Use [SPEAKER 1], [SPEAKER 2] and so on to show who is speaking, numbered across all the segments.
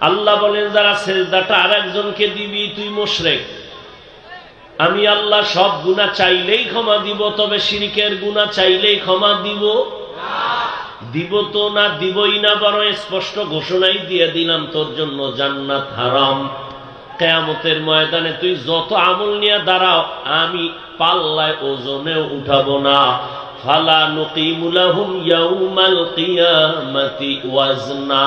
[SPEAKER 1] আল্লাহ বলেন, যারা সেজদাটা আর একজনকে দিবি, তুই মোশরেক। আমি আল্লাহ সব গুণা চাইলেই ক্ষমা দিব, তবে শিরিকের গুণা চাইলেই ক্ষমা দিব। দিব তো না, দিবই না বড় স্পষ্ট ঘোষণাই দিয়ে দিলাম, তোর জন্য জান্নাত হারাম। কেয়ামতের ময়দানে তুই যত আমল নিয়ে দাঁড়াও, আমি পাল্লায় ওজনেও উঠাবো না। ফালা নুকিমুলাহুম ইয়াউমাল কিয়ামাতি ওয়াজনা।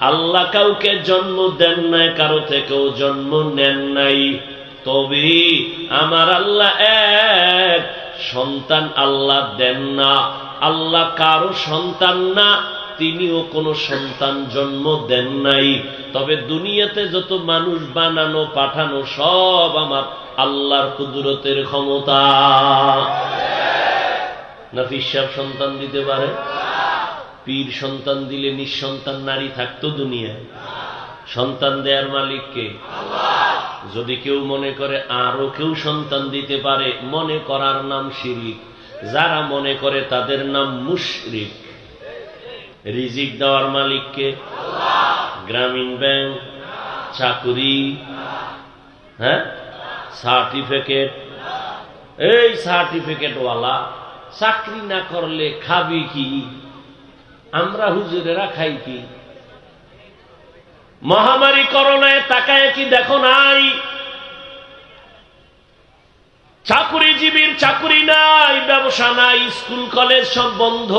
[SPEAKER 1] আল্লাহ কাউকে জন্ম দেন নাই, কারও থেকেও জন্ম নেন নাই। তবে আমার আল্লাহ এক সন্তান আল্লাহ দেন না। আল্লাহ কারও সন্তান না, তিনিও কোনো সন্তান জন্ম দেন নাই। তবে দুনিয়াতে যত মানুষ বানানো, পাঠানো, সব আমার আল্লাহর কুদরতের ক্ষমতা। নাফিস সাহেব সন্তান দিতে পারে? পীর সন্তান দিলে নিঃসন্তান নারী থাকতো দুনিয়ায়। সন্তান দেয়ার মালিককে যদি কেউ মনে করে আরও কেউ সন্তান দিতে পারে মনে করার নাম শিরিক। যারা মনে করে তাদের নাম মুশরিক। রিজিক দেওয়ার মালিককে গ্রামীণ ব্যাংক চাকুরি হ্যাঁ? সার্টিফিকেট। এই সার্টিফিকেটওয়ালা চাকরি না করলে খাবি কি? আমরা হুজুরেরা খাই কি? মহামারী করোনায় তাকায় কি দেখো নাই? চাকুরিজীবীর চাকুরি নাই, ব্যবসা নাই, স্কুল, কলেজ সব বন্ধ।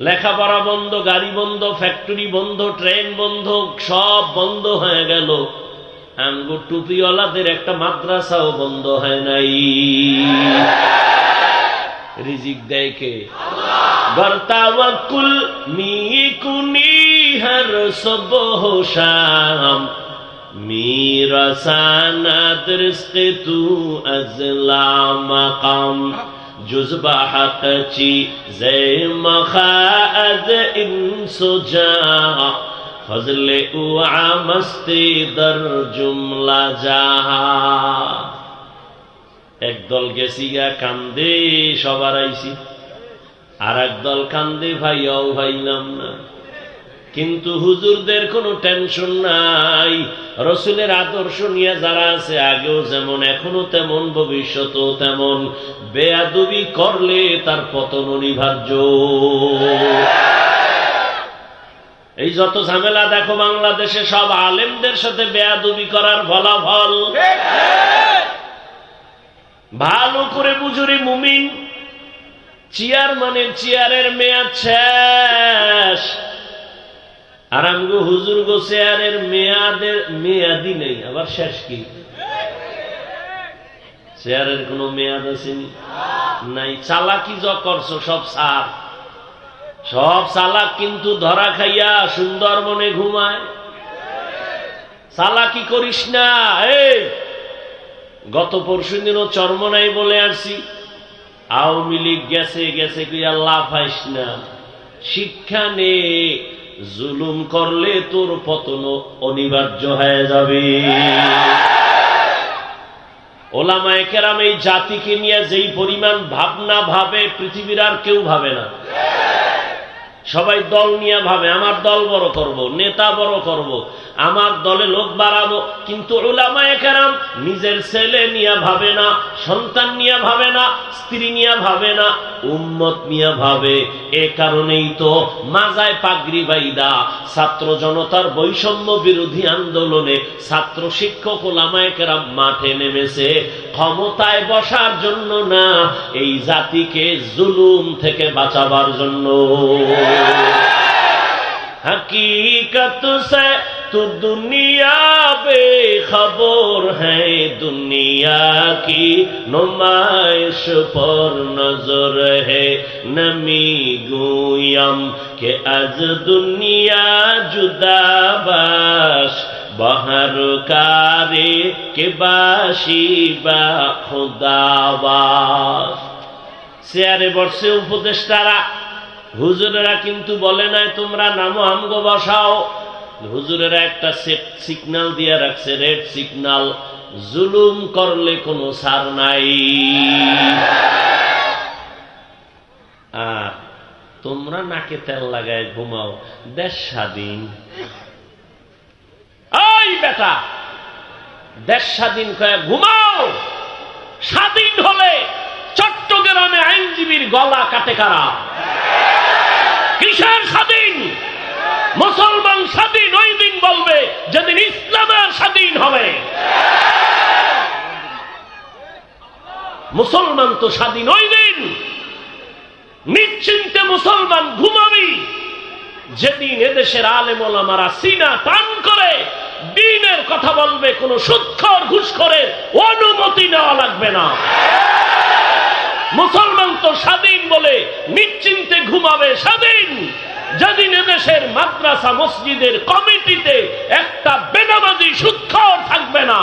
[SPEAKER 1] লেখাপড়া বন্ধ, গাড়ি বন্ধ, ফ্যাক্টরি বন্ধ, ট্রেন বন্ধ, সব বন্ধ হয়ে গেল। আঙ্গু টুপিওয়ালাদের একটা মাদ্রাসাও বন্ধ হয় নাই। রিজিক দেয় কে বর্তাওয়াকুল মি কুনি হর সবহ শাম میرسانا درسق تو از لا مقام جز با حق چی زی مخاعد انس جا فضل او عامستی در جملا جاہا একদল গেছি গা কান্দে, সবার আইছি। আর একদল কান্দে ভাই ভাইয়াও ভাইলাম না। কিন্তু হুজুরদের কোনো টেনশন নাই। রসুলের আদর্শ নিয়ে যারা আছে, আগেও যেমন, এখনও তেমন, ভবিষ্যতেও তেমন। বেয়াদুবি করলে তার পতন অনিবার্য। এই যত ঝামেলা দেখো বাংলাদেশে, সব আলেমদের সাথে বেয়াদুবি করার ফলাফল। ভালো করে বুঝুরি মুমিন। চেয়ারম্যানের চেয়ারের মেয়াদ শেষ। আর আমগো হুজুর গো চেয়ারের মেয়াদের মেয়াদি নেই, আবার শেষ কি? চেয়ারের কোনো মেয়াদ আছে নাই, চালাকি য করছ, সব সার। সব চালাক কিন্তু ধরা খাইয়া সুন্দর মনে ঘুমায়। চালাকি করিস না, এই! গত পরশু দিনও চর্ম নাই বলে আসছি। আওয়ামী লীগ গেছে গেছে কি আল্লাহ পাইস না। শিক্ষা নে, জুলুম করলে তোর পতন অনিবার্য হয়ে যাবে। ওলামায় কেরাম এই জাতিকে নিয়ে যেই পরিমাণ ভাবনা ভাবে পৃথিবীর আর কেউ ভাবে না। সবাই দল নিয়ে ভাবে, আমার দল বড় করব, নেতা বড় করব, আমার দলে লোক বাড়াবো। কিন্তু ওলামায় কেরাম নিজের ছেলে নিয়ে ভাবে না, সন্তান নিয়ে ভাবে না, স্ত্রী নিয়ে ভাবে না, উম্মত নিয়ে ভাবে। এ কারণেই তো মাজায় পাগড়ি বাইদা, ছাত্র জনতার বৈষম্য বিরোধী আন্দোলনে ছাত্র শিক্ষক ওলামায় কেরাম মাঠে নেমেছে। ক্ষমতায় বসার জন্য না, এই জাতিকে জুলুম থেকে বাঁচাবার জন্য। हकीकत से तो दुनिया बेखबर है दुनिया की नुमाइश पर नजर है नमी गुयम के अज दुनिया जुदाबाश বাহার কারে কে বাসি বা খুদাবাস চেয়ারে বসে উপদেষ্টারা হুজুরেরা কিন্তু বলে নাই, তোমরা নামো, আমগো বসাও। হুজুরেরা একটা সিগন্যাল দিয়ে রাখছে রেড সিগন্যাল জুলুম করলে কোনো সার নাই। তোমরা নাকে তেল লাগায় ঘুমাও, দেশ স্বাধীন। এই বেটা, দেশ স্বাধীন কয়ে ঘুমাও, স্বাধীন হলে চট্টগ্রামে আইনজীবীর গলা কাটে কারা? কিসের স্বাধীন। মুসলমান স্বাধীন ওই দিন বলবে, যেদিন ইসলামের স্বাধীন হবে। মুসলমান তো স্বাধীন ওই দিন। নিশ্চিন্তে মুসলমান ঘুমাবি। যেদিন এদেশের আলেমারা সিনা টান করে, দিনের কথা বলবে, কোন সুৎখর ঘুষখরের অনুমতি নেওয়া লাগবে না। মুসলমান তো স্বাধীন বলে নিশ্চিন্তে ঘুমাবে স্বাধীন। যেদিন এদেশের মাদ্রাসা মসজিদের কমিটিতে একটা বেদাবাদী সুৎখর থাকবে না।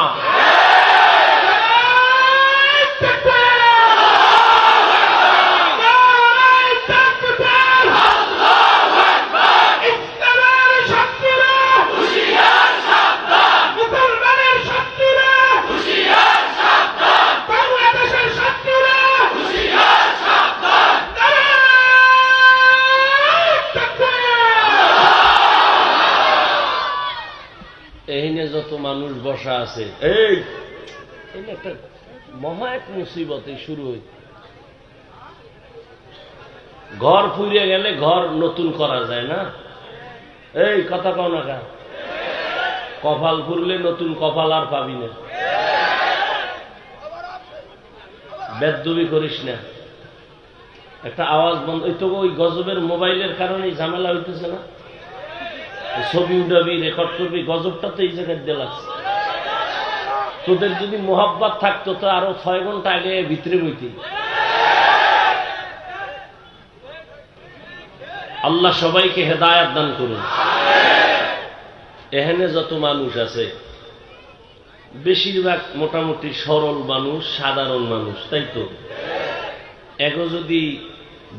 [SPEAKER 1] যত মানুষ বসা আছে। এই একটা মহা এক মুসিবতে শুরু হই ঘর ফুরিয়ে গেলে ঘর নতুন করা যায় না? এই, কথা কও না কা কপাল ফুরলে নতুন কপাল আর পাবি না। বেদবি করিস না। একটা আওয়াজ বন্ধ ওই তো ওই গজবের মোবাইলের কারণে ঝামেলা হইতেছে না? ছবি উঠাবি রেকর্ড করবি, গজবটা তো এই জায়গায় দিলাস তোদের যদি মোহাব্বত থাকতো, তো আরও ছয় ঘণ্টা আগে ভিতরে বইতি। আল্লাহ সবাইকে হেদায়াত দান করুন। এখানে যত মানুষ আছে, বেশিরভাগ মোটামুটি সরল মানুষ, সাধারণ মানুষ, তাই তো? এগো যদি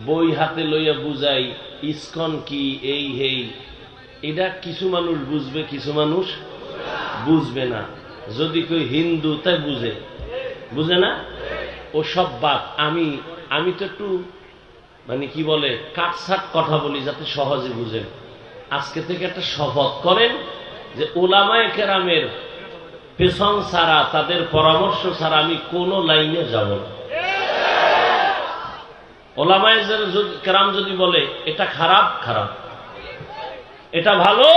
[SPEAKER 1] বই হাতে লইয়া বুঝাই, ইস্কন কি, এই, হেই এটা কিছু মানুষ বুঝবে, কিছু মানুষ বুঝবে না। যদি কেউ হিন্দু, তাই বুঝে। বুঝে না? ও সব বাদ। আমি আমি তো একটু মানে কি বলে কাটসাট কথা বলি যাতে সহজে বুঝেন। আজকে থেকে একটা শপথ করেন যে ওলামায় কেরামের পেছন ছাড়া, তাদের পরামর্শ ছাড়া আমি কোনো লাইনে যাব না। ওলামায় কেরাম যদি বলে, এটা খারাপ খারাপ। এটা ভালো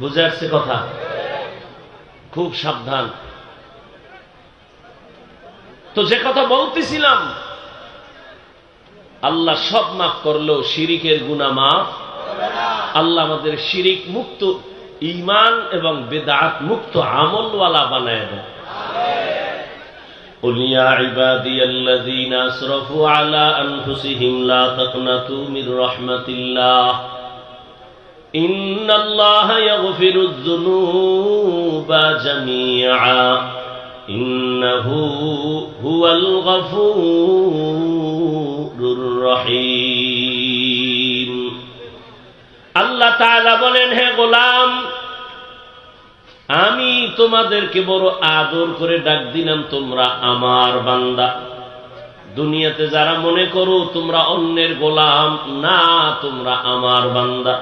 [SPEAKER 1] বুঝে আসছে কথা খুব সাবধান তো যে কথা বলতেছিলাম আল্লাহ সব মাফ করলেও শিরিকের গুণা মাফ আল্লাহ আমাদের শিরিক মুক্ত ইমান এবং বেদাত মুক্ত আমলওয়ালা বানায় দেয় قل يا عبادي الذين أسرفوا على أنفسهم لا تقنطوا من رحمة الله إن الله يغفر الذنوب جميعا إنه هو الغفور الرحيم আল্লাহ তাআলা বলেন হে গোলাম আমি তোমাদেরকে বড় আদর করে ডাক দিলাম তোমরা আমার বান্দা দুনিয়াতে যারা মনে করো তোমরা অন্যের গোলাম না তোমরা আমার বান্দা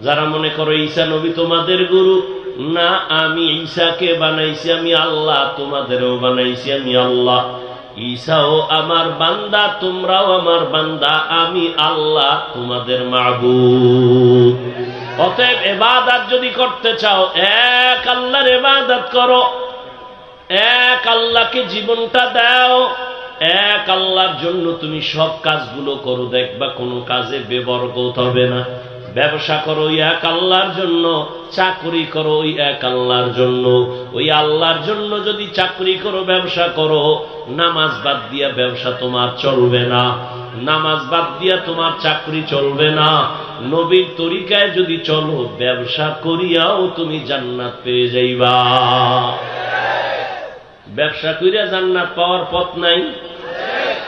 [SPEAKER 1] যারা মনে করো ঈসা নবী তোমাদের গুরু, না আমি ঈশাকে বানাইছি, আমি আল্লাহ তোমাদেরও বানাইছি, আমি আল্লাহ। ঈশাও আমার বান্দা, তোমরাও আমার বান্দা, আমি আল্লাহ তোমাদের মাহবুব। অতএব এবাদাত যদি করতে চাও, এক আল্লাহর এবাদাত করো। এক আল্লাহকে জীবনটা দাও। এক আল্লাহর জন্য তুমি সব কাজগুলো করো, দেখবা কোনো কাজে বেবরকত হবে না। ব্যবসা করো ওই এক আল্লাহর জন্য, চাকরি করো ওই এক আল্লাহর জন্য। ওই আল্লাহর জন্য যদি চাকরি করো, ব্যবসা করো, নামাজ বাদ দিয়া ব্যবসা তোমার চলবে না। নামাজ বাদ দিয়া তোমার চাকরি চলবে না। নবীর তরিকায় যদি চলো, ব্যবসা করিয়াও তুমি জান্নাত পেয়ে যাইবা। ব্যবসা করিয়া জান্নাত পাওয়ার পথ নাই।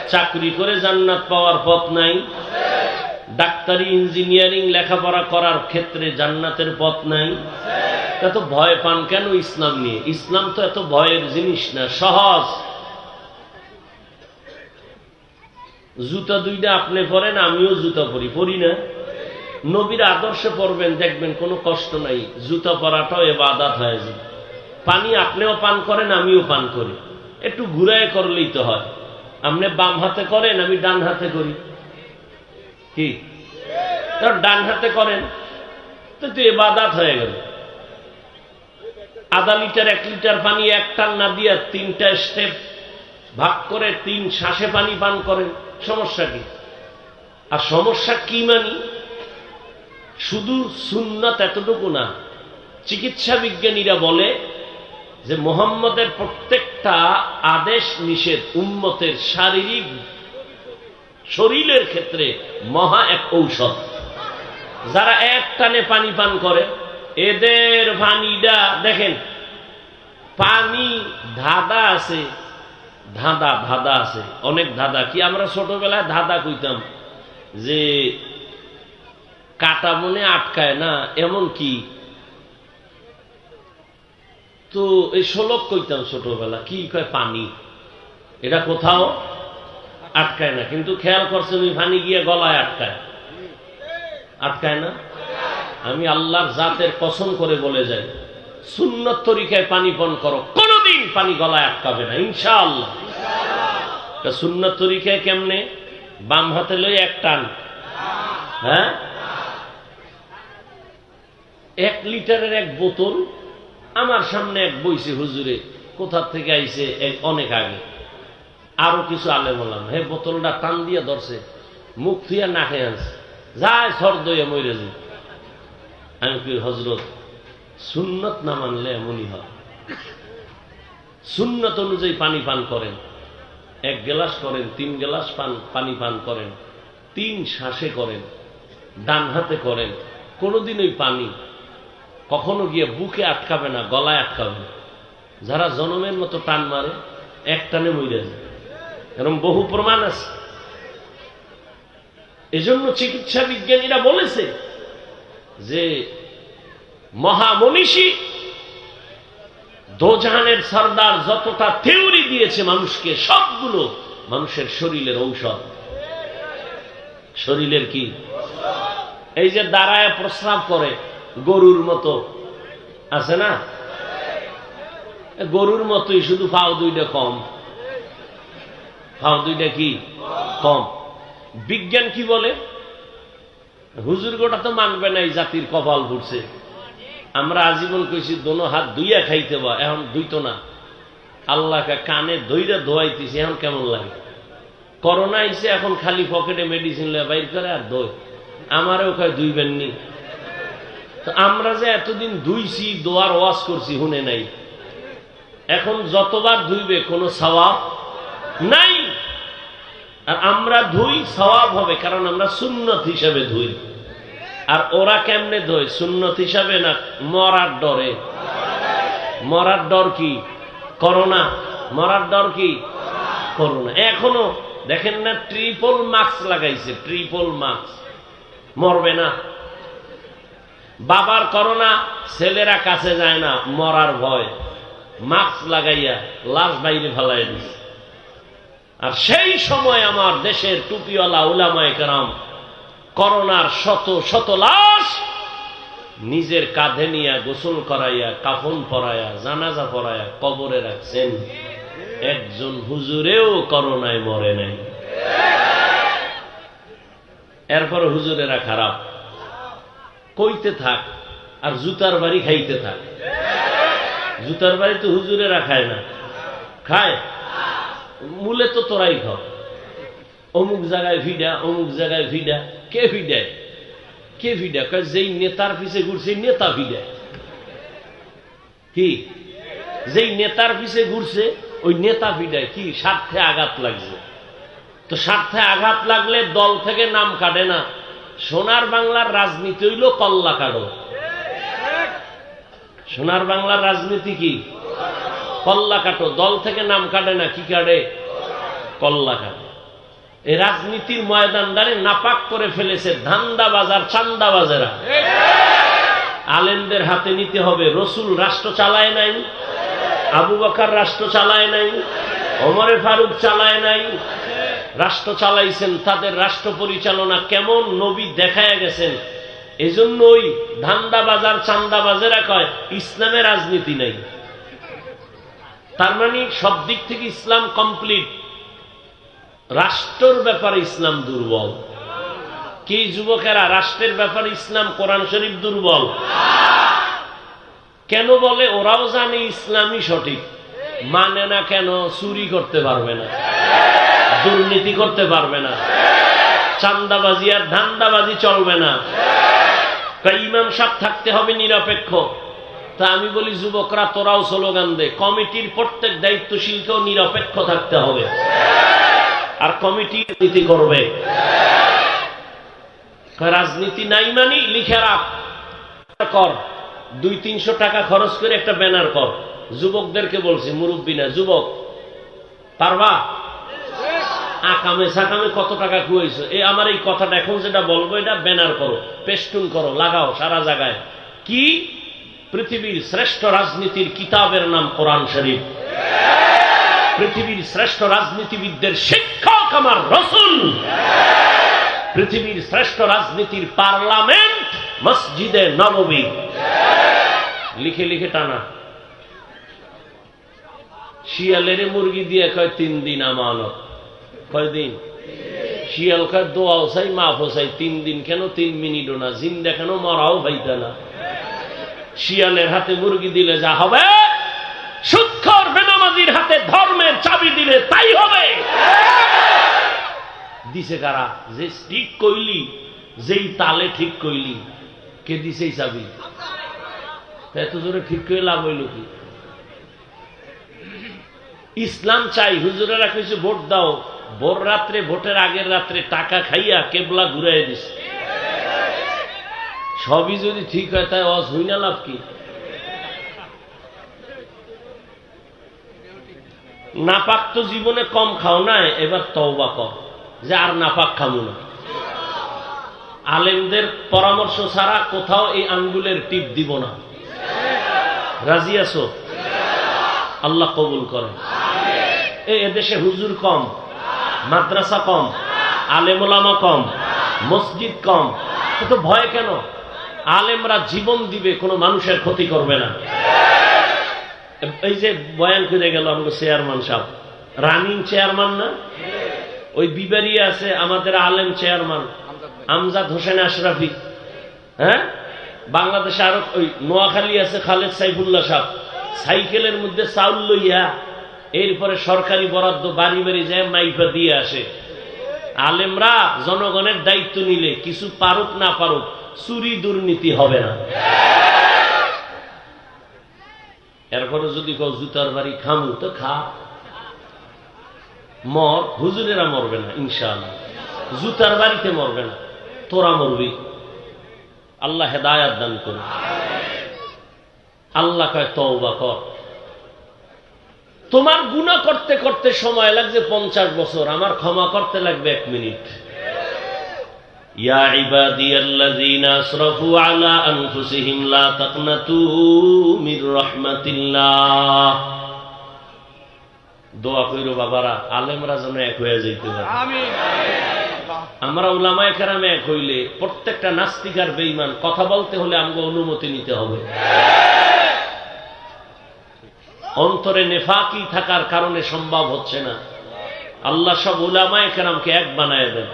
[SPEAKER 1] চাকরি করে জান্নাত পাওয়ার পথ নাই। ডাক্তারি, ইঞ্জিনিয়ারিং লেখাপড়া করার ক্ষেত্রে জান্নাতের পথ নাই? এত ভয় পান কেন ইসলাম নিয়ে? ইসলাম তো এত ভয়ের জিনিস না, সহজ। জুতা দুইটা আপনি পরেন, আমিও জুতা পরি। পরি না? নবীর আদর্শে পড়বেন দেখবেন কোনো কষ্ট নাই। জুতা পরাটাও এবাদাত হয়ে যায় পানি আপনিও পান করেন, আমিও পান করি। একটু ঘুরায় করলেই তো হয়। আপনি বাম হাতে করেন, আমি ডান হাতে করি। কি? ডান হাতে করেন। তো তো এবাদাত হয়ে গেল। আধা লিটার, এক লিটার পানি এক টান না দিয়ে তিনটা স্টেপ ভাগ করে তিন শ্বাসে পানি পান করেন। সমস্যা কি? আর সমস্যা কি মানি? শুধু সুন্নত এতটুকু না, চিকিৎসা বিজ্ঞানীরা বলে যে মোহাম্মদের প্রত্যেকটা আদেশ নিষেধ, উম্মতের শারীরিক শরীরের ক্ষেত্রে মহা এক ঔষধ। যারা এক টানে পানি পান করে, এদের পানিটা দেখেন, পানি ধাঁধা আছে, ধাঁধা ধাঁধা আছে, অনেক ধাঁধা। কি আমরা ছোটবেলায় ধাঁধা কইতাম যে কাটা মনে আটকায় না, এমন কি? তো এই শোলক কইতাম ছোটবেলা, কি কয় পানি? এটা কোথাও? আটকায় না। কিন্তু খেয়াল করছেন ওই পানি গিয়ে গলায় আটকায়। আটকায় না? আমি আল্লাহর জাতের কসম করে বলে যাই, সুন্নত তরিকায় পানি পান করো, কোনোদিন পানি গলায় আটকাবে না, ইনশাআল্লাহ। তা সুন্নত তরিকায় কেমনে? বাম হাতে লই এক টান। হ্যাঁ? এক লিটারের এক বোতল, আমার সামনে এক বইছে হুজুরে, কোথা থেকে আইছে অনেক আগে। আরও কিছু আলে বললাম। হে, বোতলটা টান দিয়ে ধরছে, মুখ থুয়া নাকে আনছে। যায় সর দইয়া মরে যে আমি কি হজরত সুন্নত না মানলে এমনই হয়। সুন্নত অনুযায়ী পানি পান করেন। এক গ্লাস করেন, তিন গ্লাস পান, পানি পান করেন। তিন শ্বাসে করেন, ডান হাতে করেন। কোনোদিন ওই পানি কখনো গিয়ে বুকে আটকাবে না, গলায় আটকাবে যারা জনমের মতো টান মারে, এক টানে মরে যায়। এরকম বহু প্রমাণ আছে। এজন্য চিকিৎসা বিজ্ঞানীরা বলেছে যে মহামনীষী দোজাহানের সর্দার যতটা থিওরি দিয়েছে মানুষকে, সবগুলো মানুষের শরীরের ঔষধ। শরীরের কি? এই যে দাঁড়ায় প্রস্রাব করে, গরুর মতো। আছে না? গরুর মতোই, শুধু পাও দুইটা কম। ফাও দুইটা কি? কম। বিজ্ঞান কি বলে? হুজুর গোটা তো মানবে না, এই জাতির কপাল ঘুরছে। আমরা আজীবন কইছি, দোনো হাত দুইয়া খাইতে বা এখন দুইতো না। আল্লাহকে কানে দইরা ধোয়াইতেছি, এখন কেমন লাগে? করোনা আইসে এখন খালি পকেটে মেডিসিন লয়ে বাইর করে আর দই আমারও কয় দুইবেন নি তো আমরা যে এতদিন ধুইছি দোয়ার ওয়াশ করছি, হুনে নাই। এখন যতবার ধুইবে, কোনো সওয়াব নাই। আর আমরা ধুই সওয়াব হবে, কারণ আমরা সুন্নত হিসাবে ধুই। আর ওরা কেমনে ধোয়? সুন্নত হিসাবে না মরার ডরে? মরার ডর কি? করোনা? মরার ডর কি? করোনা। এখনও দেখেন না ট্রিপল মাস্ক লাগাইছে ট্রিপল মাস্ক মরবে না। বাবার করোনা, ছেলেরা কাছে যায় না, মরার ভয়। মাস্ক লাগাইয়া লাশ বাইরে ফেলাই দিছে। আর সেই সময় আমার দেশের টুপিওয়ালা উলামায় কেরাম করোনার শত শত লাশ নিজের কাঁধে নিয়ে গোসল করাইয়া, কাফন পরাইয়া, জানাজা পরাইয়া কবরে রাখছেন। একজন হুজুরেও করোনায় মরে নাই। এরপর হুজুরেরা খারাপ। কইতে থাক আর জুতার বাড়ি খাইতে থাক। জুতার বাড়ি তো হুজুরেরা খায় না। খায়? মূলে তো তোরাই খাও অমুক জায়গায় ভিডা, অমুক জায়গায় ভিডা। কে ভিডায়? কে ভিডা যেই নেতার পিছে ঘুরছে নেতা ভিডা কি? যেই নেতার পিছে ঘুরছে, ওই নেতা ভিডায়। কি? স্বার্থে আঘাত লাগছে। তো স্বার্থে আঘাত লাগলে দল থেকে নাম কাটে না। সোনার বাংলার রাজনীতি হইল কল্লা কাটো সোনার বাংলার রাজনীতি কি? কল্লা কাটো, দল থেকে নাম কাটে না, কি কাটে? কল্লা কাটে। এই রাজনীতির ময়দানদারে নাপাক করে ফেলেছে ধান্দা বাজার চান্দা বাজারা আলেমদের হাতে নিতে হবে, রসুল রাষ্ট্র চালায় নাই, আবু বাকার রাষ্ট্র চালায় নাই অমরে ফারুক চালায় নাই, রাষ্ট্র চালাইছেন, তাদের রাষ্ট্র পরিচালনা কেমন নবী দেখায় গেছেন। এজন্য ওই ধান্দা বাজার চান্দা বাজারা কয়, ইসলামে রাজনীতি নাই। তার মানে সব দিক থেকে ইসলাম কমপ্লিট। রাষ্ট্রের ব্যাপারে ইসলাম দুর্বল। কি যুবকেরা, রাষ্ট্রের ব্যাপারে ইসলাম কোরআন শরীফ দুর্বল? কেন বলে? ওরাও জানে ইসলামই সঠিক। মানে না কেন? চুরি করতে পারবে না। দুর্নীতি করতে পারবে না। চান্দাবাজি আর ধান্দাবাজি চলবে না। ইমাম সাহেব থাকতে হবে নিরপেক্ষ। তা আমি বলি, যুবকরা, তোরাও স্লোগান দে। কমিটির প্রত্যেক দায়িত্বশীলকেও নিরপেক্ষ থাকতে হবে। আর কমিটি নীতি করবে। রাজনীতি নাই মানি, লিখে রাখ। কর। দুই তিনশো টাকা খরচ করে একটা ব্যানার কর। যুবকদেরকে বলছি, মুরব্বী না, যুবক। পারবা? আকামে সাকামে কত টাকা খুয়েছো? এই আমার এই কথাটা, এখন যেটা বলব, এটা ব্যানার করো, পেস্টুন করো, লাগাও সারা জায়গায়। কি? পৃথিবীর শ্রেষ্ঠ রাজনীতির কিতাবের নাম কোরআন শরীফ। পৃথিবীর শ্রেষ্ঠ রাজনীতিবিদদের শিক্ষক আমার রসুল। পৃথিবীর শ্রেষ্ঠ রাজনীতির পার্লামেন্ট মসজিদে নবমী লিখে লিখে টানা। শিয়ালের মুরগি দিয়ে কয়, তিন দিন আমানত। কয়দিন শিয়াল কয়, দোয়াও চাই, মাফও চাই। তিন দিন কেন? তিন মিনিটও না। জিন দেখানো মরাও ভাইতে না। শিয়ালের হাতে মুরগি দিলে যা হবে, সুৎখর বেনামাজির হাতে ধর্মের চাবি দিলে তাই হবে। দিছে কারা? যে ঠিক কইলি, যেই তালে ঠিক কইলি, কে দিছে চাবি? এত জোরে ঠিক করে লাভ হইল কি? ইসলাম চাই, হুজুরেরা কিছু ভোট দাও। ভোর রাত্রে, ভোটের আগের রাত্রে টাকা খাইয়া কেবলা ঘুরাই দিছে। সবই যদি ঠিক হয়, তাই অস হই না লাভ কি? নাপাক তো জীবনে কম খাও না, এবার তওবা কর, যে আর নাপাক খামু না। আলেমদের পরামর্শ ছাড়া কোথাও এই আঙ্গুলের টিপ দিব না। রাজি আছো? আল্লাহ কবুল করেন। এদেশে হুজুর কম, মাদ্রাসা কম, আলেমোলামা কম, মসজিদ কম তো ভয় কেন? আলেমরা জীবন দিবে, কোনো মানুষের ক্ষতি করবে না। এই যে বয়ান করে গেল আমাদের চেয়ারম্যান সাহেব। রানিং চেয়ারম্যান না? ওই বিবারি আছে, আমাদের আলেম চেয়ারম্যান। আমজাদ হোসেন আশরাফি। হ্যাঁ? বাংলাদেশে আরও ওই নোয়াখালী আছে, খালেদ সাইফুল্লাহ সাহেব। সাইকেলের মধ্যে চাউল লইয়া এরপরে সরকারি বরাদ্দ বাড়ি বাড়ি যায় মাইফা দিয়ে আসে। আলেমরা জনগণের দায়িত্ব নিলে, কিছু পারুক না পারুক চুরি দুর্নীতি হবে না। এরপরে যদি কেউ জুতার বাড়ি খামু তো খা। মর, হুজুরেরা মরবে না, ইনশাআল্লাহ। জুতার বাড়িতে মরবে না, তোরা মরবি। আল্লাহ হেদায়াত দান করবে আল্লাহ কয়, তওবা কর। তোমার গুণা করতে করতে সময় লাগছে পঞ্চাশ বছর, আমার ক্ষমা করতে লাগবে এক মিনিট। মির রাহমাতিল্লাহ দোয়া কইরো বাবারা আলেমরা যেন এক হয়ে যাইতে পারে। আমরা উলামায়ে কেরামে এক হইলে প্রত্যেকটা নাস্তিক আর বেঈমান কথা বলতে হলে আমাকে অনুমতি নিতে হবে। অন্তরে নেফাকি থাকার কারণে সম্ভব হচ্ছে না। আল্লাহ সব উলামায়ে কেরামকে এক বানায় দেন।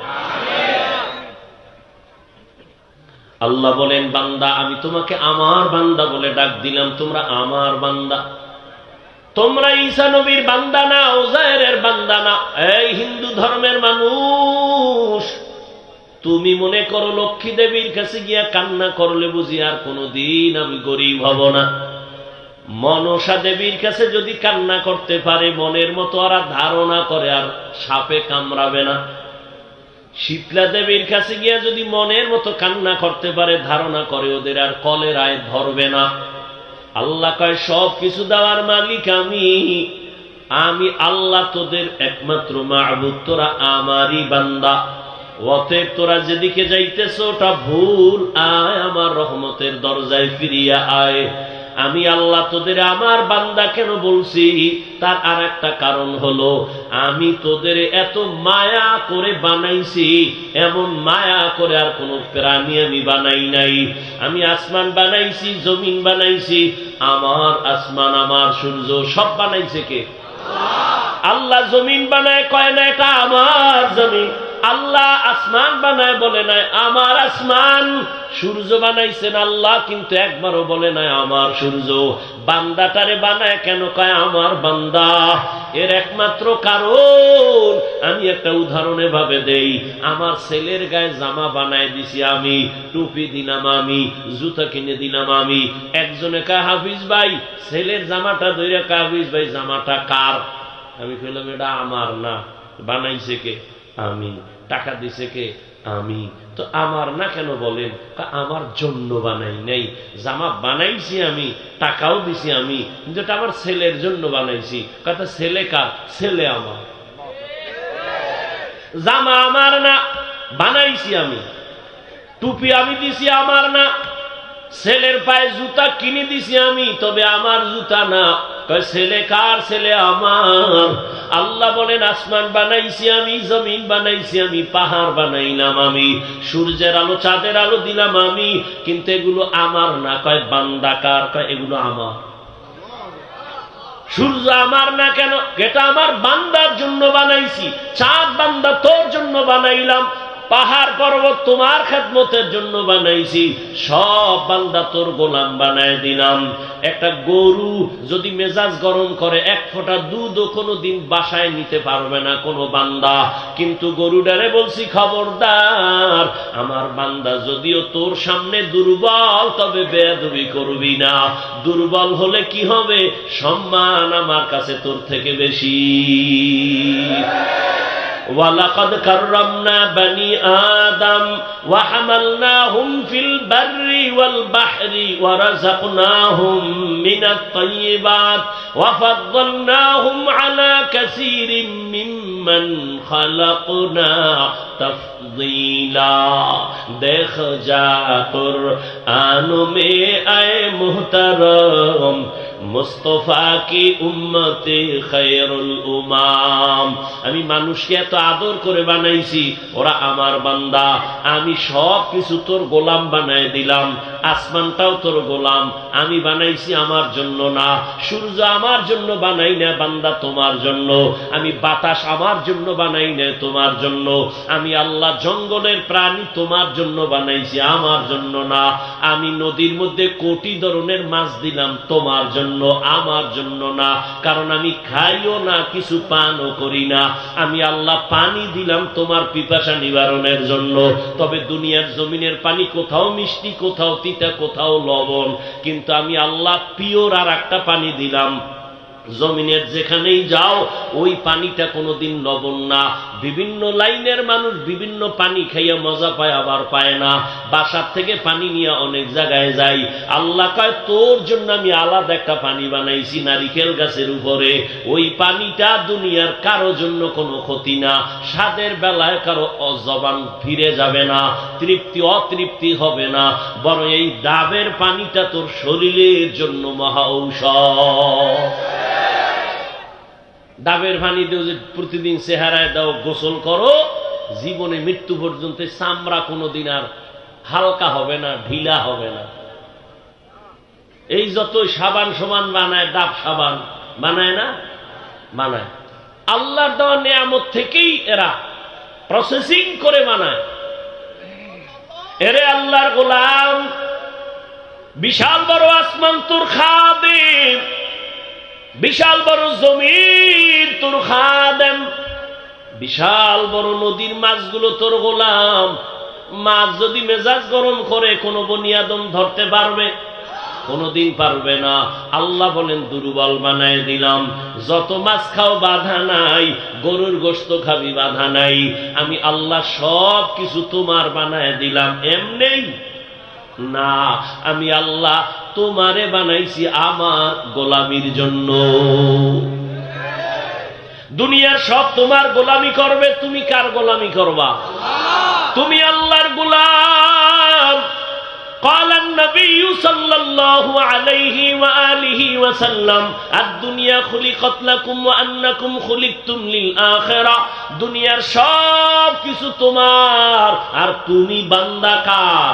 [SPEAKER 1] আল্লাহ বলেন, বান্দা, আমি তোমাকে আমার বান্দা বলে ডাক দিলাম, তোমরা আমার বান্দা। তোমরা ঈসা নবীর বান্দা না ওজায়ের বান্দা না। এই হিন্দু ধর্মের মানুষ, তুমি মনে করো লক্ষ্মী দেবীর কাছে গিয়া কান্না করলে বুঝি আর কোনোদিন আমি গরিব হব না। মনসা দেবীর কাছে যদি কান্না করতে পারে, মনের মতো আর ধারণা করে আর সাপে কামড়াবে না। শীতলা দেবীর কাছে গিয়া যদি মনের মতো কান্না করতে পারে, ধারণা করে ওদের আর কলেরায় ধরবে না। আল্লাহ কয়, সব কিছু দেওয়ার মালিক আমি। আমি আল্লাহ তোদের একমাত্র মাহবুদ তোরা আমারই বান্দা। অতএব তোরা যেদিকে যাইতেছ, ওটা ভুল। আয় আমার রহমতের দরজায় ফিরিয়া আয়। আমি আল্লাহ তোদের আমার বান্দা কেন বলছি? তার আর একটা কারণ হলো, আমি তোদের এত মায়া করে বানাইছি, এমন মায়া করে আর কোনো প্রাণী আমি বানাই নাই। আমি আসমান বানাইছি, জমিন বানাইছি, আমার আসমান, আমার সূর্য, সব বানাইছে কে? আল্লাহ জমিন বানায়, কয় না, এটা আমার জমিন আল্লাহ আসমান বানায়, বলে নাই, আমার আসমান। সূর্য বানাইছেন আল্লাহ, কিন্তু একবারও বলে নাই আমার সূর্য। বান্দাটারে বানায় কেন কয় আমার বান্দা? এর একমাত্র কারণ আমি একটা উদাহরণে ভাবে দেই। আমার ছেলের গায়ে জামা বানায় দিছি আমি, টুপি দিলাম আমি, জুতা কিনে দিলাম আমি। একজনে কা হাফিজ ভাই, ছেলের জামাটা ধরে কা হাফিজ ভাই, জামাটা কার? আমি কইলাম, এটা আমার না। বানাইছে কে? আমি, টাকা দিছে কে? আমি। তো আমার না কেন বলেন? আমার জন্য বানাই নাই। জামা বানাইছি আমি, টাকাও দিছি আমি, কিন্তু এটা আমার ছেলের জন্য বানাইছি। কথা ছেলে কার? ছেলে আমার। জামা আমার না, বানাইছি আমি। টুপি আমি দিছি আমার না, ছেলের পায়ে জুতা কিনে দিছি আমি, তবে আমার জুতা না। ছেলে কার? ছেলে আমার। আল্লাহ বলেন, আসমান বানাইছি আমি, জমিন বানাইছি আমি, পাহাড় বানাইলাম আমি, সূর্যের আলো, চাঁদের আলো দিলাম আমি, কিন্তু এগুলো আমার না। কয় বান্দাকার কয়, এগুলো আমার। সূর্য আমার না কেন? এটা আমার বান্দার জন্য বানাইছি, চাঁদ বান্দা তোর জন্য বানাইলাম। পাহাড় পর্বত তোমার খেদমতের জন্য বানাইছি। সব বান্দা তোর গোলাম বানায় দিলাম। একটা গরু যদি মেজাজ গরম করে, এক ফোঁটা দুধও কোনো দিন বাসায় নিতে পারবে না কোনো বান্দা। কিন্তু গরুডারে বলছি, খবরদার, আমার বান্দা যদিও তোর সামনে দুর্বল, তবে বেদবি করবি না। দুর্বল হলে কি হবে? সম্মান আমার কাছে তোর থেকে বেশি। ولقد كرمنا بني آدم وحملناهم في البر والبحر ورزقناهم من الطيبات وفضلناهم على كثير من خلقنا تفضیلا دیکھ جا قرآن میں اے محترم মুস্তফা কি উম্মতে খায়রুল উমাম। আমি মানুষকে এত আদর করে বানাইছি, ওরা আমার বান্দা। আমি সব কিছু তোর গোলাম বানায় দিলাম, আসমানটাও তোর গোলাম। আমি বানাইছি আমার জন্য না, সূর্য আমার জন্য বানাই না, বান্দা তোমার জন্য। আমি বাতাস আমার জন্য বানাই না, তোমার জন্য। আমি আল্লাহ জঙ্গলের প্রাণী তোমার জন্য বানাইছি, আমার জন্য না। আমি নদীর মধ্যে কোটি ধরনের মাছ দিলাম, তোমার জন্য, আমার জন্য না। কারণ আমি খাইও না, কিছু পানও করি না। আমি আল্লাহ পানি দিলাম তোমার পিপাসা নিবারণের জন্য। তবে দুনিয়ার জমিনের পানি কোথাও মিষ্টি, কোথাও তিতা, কোথাও লবণ। কিন্তু আমি আল্লাহ পিওর আর একটা পানি দিলাম। জমিনের যেখানেই যাও, ওই পানিটা কোনোদিন লবণ না। বিভিন্ন লাইনের মানুষ বিভিন্ন পানি খাইয়া মজা পায়, আবার পায় না। বাসার থেকে পানি নিয়ে অনেক জায়গায় যাই। আল্লাহ কয়, তোর জন্য আমি আলাদা একটা পানি বানাইছি নারিকেল গাছের উপরে। ওই পানিটা দুনিয়ার কারও জন্য কোনো ক্ষতি না। স্বাদের বেলায় কারও অজবান ফিরে যাবে না। তৃপ্তি, অতৃপ্তি হবে না। বরং এই ডাবের পানিটা তোর শরীরের জন্য মহা ঔষধ। ডাবের পানি দিও যে প্রতিদিন চেহারায় দাও, গোসল করো, জীবনে মৃত্যু পর্যন্ত চামড়া কোনোদিন আর হালকা হবে না, ঢিলা হবে না। এই যত সাবান সমান বানায় ডাব সাবান, বানায় না? বানায়। আল্লাহর দেওয়া নিয়ামত থেকেই এরা প্রসেসিং করে বানায়। এরে আল্লাহর গোলাম, বিশাল বড় আসমান তোর খাদেম। বিশাল বড় জমির তোর খাদেম, বিশাল বড় নদীর মাছগুলো তোর গোলাম। মাছ যদি মেজাজ গরম করে, কোনো বনিয়াদম ধরতে পারবে? কোনদিন পারবে না। আল্লাহ বলেন, দুর্বল বানায় দিলাম। যত মাছ খাও, বাধা নাই। গরুর গোস্ত খাবি, বাধা নাই। আমি আল্লাহ সব কিছু তোমার বানায় দিলাম। এমনি না, আমি আল্লাহ তোমারে বানাইছি আমার গোলামির জন্য দুনিয়ার সব তোমার গোলামি করবে তুমি কার গোলামি করবা তুমি আল্লাহর গোলাম قال النبي صلى الله عليه وآله وسلم الدنيا خلقت لكم وأنكم خلقتم للآخرة দুনিয়ার সব কিছু তোমার আর তুমি বান্দা কার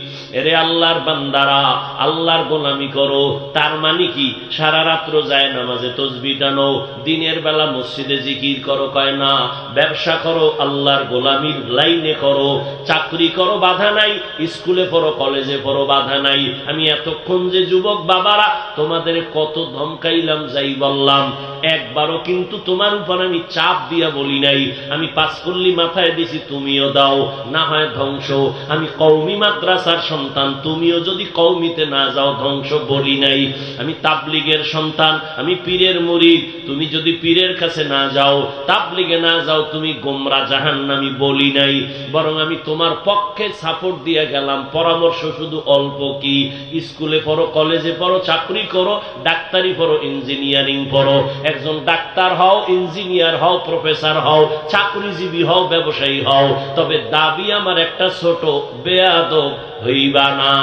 [SPEAKER 1] এরে আল্লাহর বান্দারা, আল্লাহর গোলামি করো। তার মানে কি? সারা রাত্র যায় নামাজে তসবি টানো, দিনের বেলা মসজিদে জিকির করো, কয় না, ব্যবসা করো, আল্লাহর গোলামির লাইনে করো। চাকরি করো, বাধা নাই। স্কুলে পড়ো, কলেজে পড়ো, বাধা নাই। আমি এতক্ষণ যে যুবক বাবারা, তোমাদের কত ধমকাইলাম, যাই বললাম। একবারও কিন্তু তোমার উপর আমি চাপ দিয়া বলি নাই। আমি পাঁচকল্লি মাথায় দিছি, তুমিও দাও। না হয় ধ্বংস। আমি কৌমি মাদ্রাসার সন্তান, তুমিও যদি কৌমিতে না যাও, ধ্বংস বলি নাই। আমি তাবলিগের সন্তান, আমি পীরের মুরিদ। তুমি যদি পীরের কাছে না যাও, তাবলিগে না যাও, তুমি গোমরা জাহান আমি বলি নাই। বরং আমি তোমার পক্ষে সাপোর্ট দিয়ে গেলাম। পরামর্শ শুধু অল্প কি? স্কুলে পড়ো, কলেজে পড়ো, চাকরি করো, ডাক্তারি পড়ো, ইঞ্জিনিয়ারিং পড়ো। একজন ডাক্তার হও, ইঞ্জিনিয়ার হও, প্রফেসর হও, চাকরিজীবী হও, ব্যবসায়ী হও, তবে দাবি আমার একটা ছোট বেয়াদব হইবা না।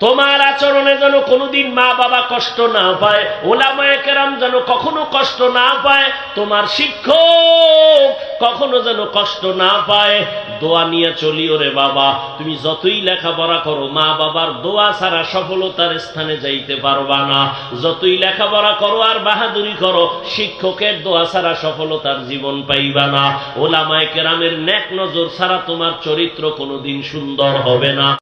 [SPEAKER 1] তোমার আচরণে যেন কোনোদিন মা বাবা কষ্ট না পায়, ওলামায় কেরাম যেন কখনো কষ্ট না পায়, তোমার শিক্ষক কখনো যেন কষ্ট না পায়। দোয়া নিয়ে চলি ওরে বাবা, তুমি যতই লেখাপড়া করো মা বাবার দোয়া ছাড়া সফলতার স্থানে যাইতে পারবা না। যতই লেখাপড়া করো আর বাহাদুরি করো, শিক্ষকের দোয়া ছাড়া সফলতার জীবন পাইবা না। ওলামায় কেরামের ন্যাক নজর ছাড়া তোমার চরিত্র কোনোদিন সুন্দর হবে না।